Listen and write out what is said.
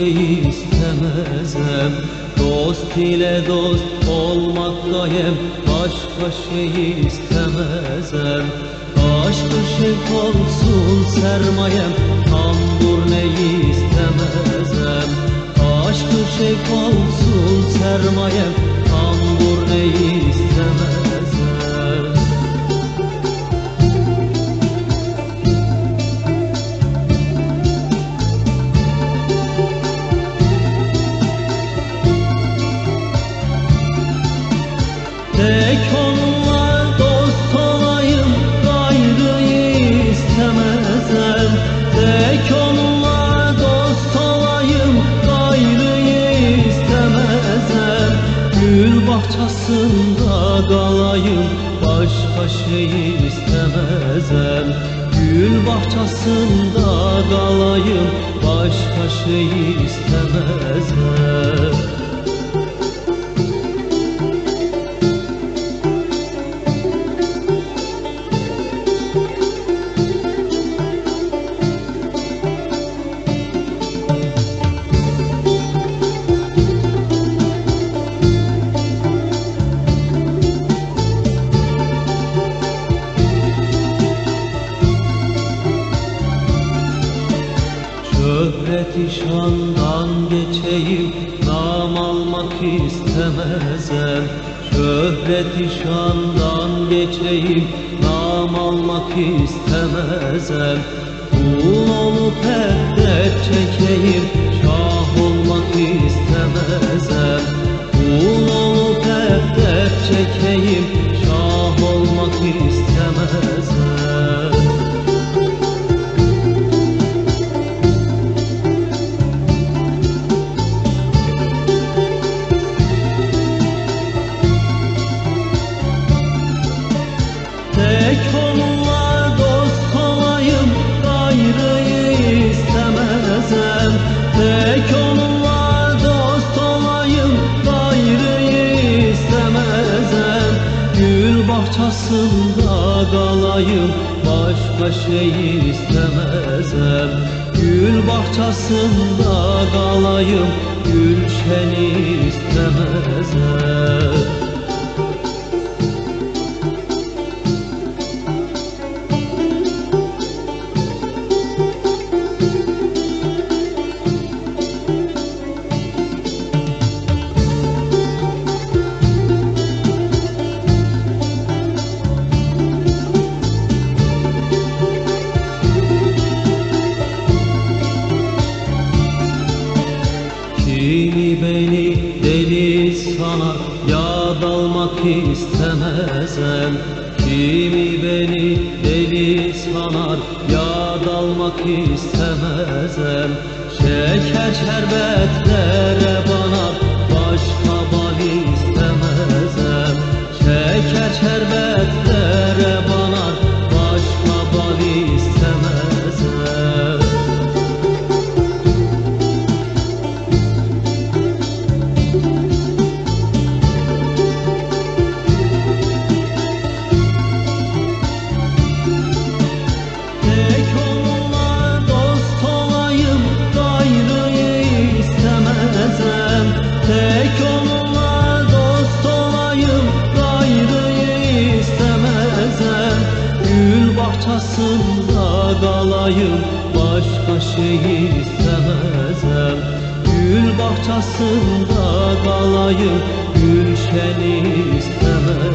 istemezem. Dost ile dost olmak gayem Başka şey istemezem. Aşkı şevk olsun sermayem Tambur ne istemezem? Aşkı şevk olsun sermayem Tambur ne Bahçesinde kalayım başka şey istemezem. Gül bahçesinde kalayım başka şey istemezem Şöhreti şandan geçeyim Nam almak istemezem Şöhreti şandan geçeyim Nam almak istemezem Kul olup hep dert çekeyim Şah olmak istemezem Kul olup hep dert çekeyim Şah olmak istemezem Gül bahçesinde kalayım başka şey istemezem. Gül bahçesinde kalayım gülşeni istemezem ya dalmak istemezem Kimi beni deli sanar ya dalmak istemezem Şeker şerbetlere bana kalayım başka şey istemezem. Gül bahçesinde kalayım gülşeni istemezem